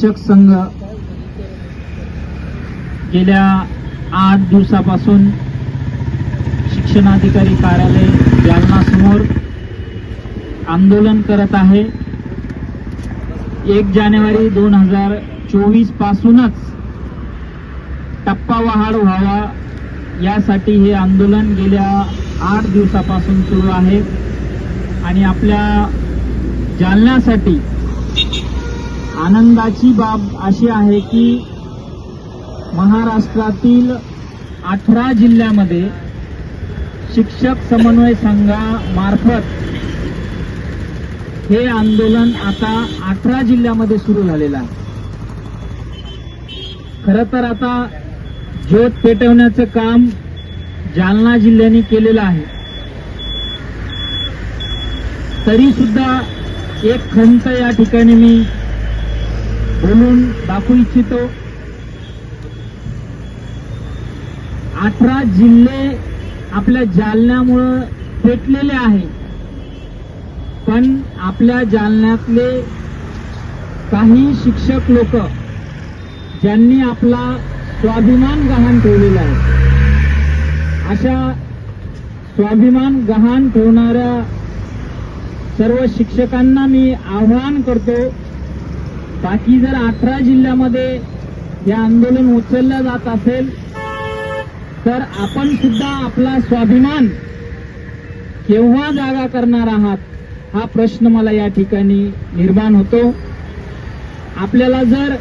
शिक्षक संघ गेल्या आठ दिवसापासून शिक्षणाधिकारी कार्यालय जालनासमोर आंदोलन करत आहे. एक जानेवारी दोन हजार चोवीस पासूनच टप्पा व्हावा यासाठी हे आंदोलन गेल्या आठ दिवसापासून सुरू आहे. आणि आपल्या जालन्यासाठी आनंदाची बाब अशी आहे की महाराष्ट्रातील अठरा जिल्ह्यामध्ये शिक्षक समन्वय संघामार्फत हे आंदोलन आता अठरा जिल्ह्यामध्ये सुरू झालेलं आहे. खरं तर आता ज्योत पेटवण्याचं काम जालना जिल्ह्याने केलेलं आहे. तरी सुद्धा एक खंत या ठिकाणी मी बोलून दाखवू इच्छितो अठरा जिल्हे आपल्या जालन्यामुळं पेटलेले आहे पण आपल्या जालन्यातले काही शिक्षक लोक ज्यांनी आपला स्वाभिमान गहाण ठेवलेला आहे. अशा स्वाभिमान गहाण ठेवणाऱ्या सर्व शिक्षकांना मी आवाहन करतो बाकी जर अठरा जिल्ह्यामध्ये हे आंदोलन उचललं जात असेल तर आपण सुद्धा आपला स्वाभिमान केव्हा जागा करणार आहात हा प्रश्न मला या ठिकाणी निर्माण होतो. आपल्याला जर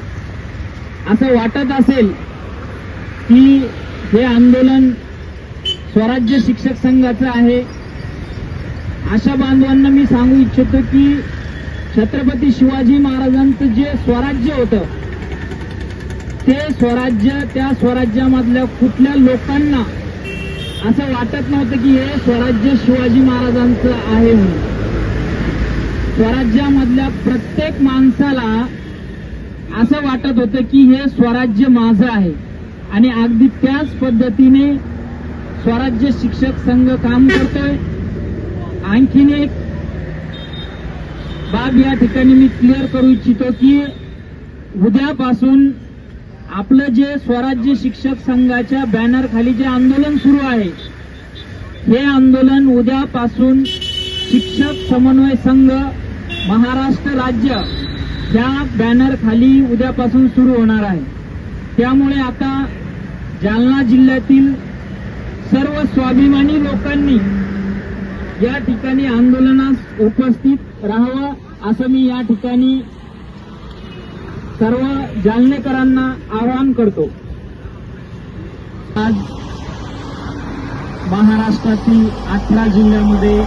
असं वाटत असेल की हे आंदोलन स्वराज्य शिक्षक संघाचं आहे अशा बांधवांना मी सांगू इच्छितो की छत्रपती शिवाजी महाराजांचं जे स्वराज्य होतं ते स्वराज्य त्या स्वराज्यामधल्या कुठल्या लोकांना असं वाटत नव्हतं की हे स्वराज्य शिवाजी महाराजांचं आहे म्हणून. स्वराज्यामधल्या प्रत्येक माणसाला असं वाटत होतं की हे स्वराज्य माझं आहे. आणि अगदी त्याच पद्धतीने स्वराज्य शिक्षक संघ काम करतोय. आणखीन एक बाब या ठिकाणी मी क्लिअर करू इच्छितो की उद्यापासून आपलं जे स्वराज्य शिक्षक संघाच्या बॅनर खाली जे आंदोलन सुरू आहे हे आंदोलन उद्यापासून शिक्षक समन्वय संघ महाराष्ट्र राज्य या बॅनर खाली उद्यापासून सुरू होणार आहे. त्यामुळे आता जालना जिल्ह्यातील सर्व स्वाभिमानी लोकांनी या ठिकाणी उपस्थित राहावं असं मी या ठिकाणी सर्व जालनेकरांना आवाहन करतो. आज महाराष्ट्रातील अठरा जिल्ह्यामध्ये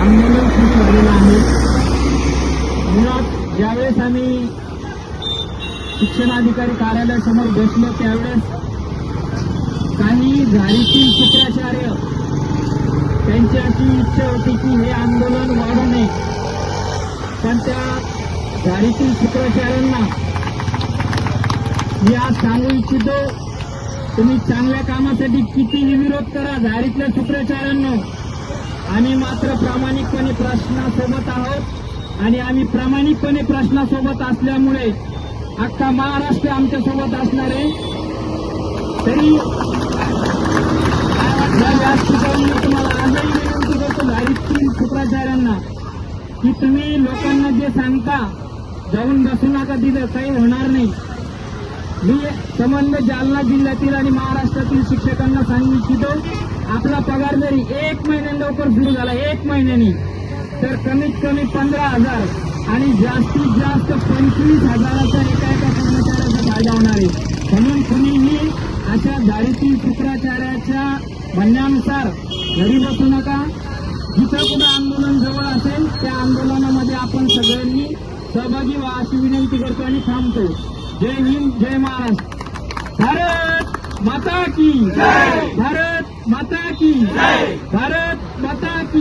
आंदोलन सुरू झालेलं आहे. मुळात ज्यावेळेस आम्ही शिक्षणाधिकारी कार्यालयासमोर बसलो त्यावेळेस काही झाडीतील शुक्राचार्य त्यांची अशी इच्छा होती की हे आंदोलन वाढू नये. पण त्या झाडीतील शुक्राचार्यांना मी आज सांगू इच्छितो तुम्ही चांगल्या कामासाठी कितीही विरोध करा झाडीतल्या शुक्राचार्यांना आम्ही मात्र प्रामाणिकपणे प्रश्नासोबत आहोत आणि आम्ही प्रामाणिकपणे प्रश्नासोबत असल्यामुळे अख्खा महाराष्ट्र आमच्यासोबत असणार आहे. तरी या व्यासपीठावरून तुम्हाला आजही विनंती करतो झाडीतील शुक्राचार्यांना की तुम्ही लोकांना जे सांगता जाऊन बसू नका तिथं काही होणार नाही. मी संबंध जालना जिल्ह्यातील आणि महाराष्ट्रातील शिक्षकांना सांगू इच्छितो आपला पगार जरी एक महिन्याने लवकर सुरू झाला एक महिन्यानी तर कमीत कमी पंधरा हजार आणि जास्तीत जास्त पंचवीस हजाराचा एका एका कर्मचाऱ्याचा फायदा होणार आहे. म्हणून कुणीही अशा दारीतील शुक्राचार्याच्या म्हणण्यानुसार घरी बसू नका. जिथं कुठं आंदोलन जवळ असेल त्या आंदोलनामध्ये आपण सगळ्यांनी सहभागी व्हा अशी विनंती करतो आणि थांबतो. जय हिंद जय महाराष्ट्र. भारत माता की भारत माता की भारत माता की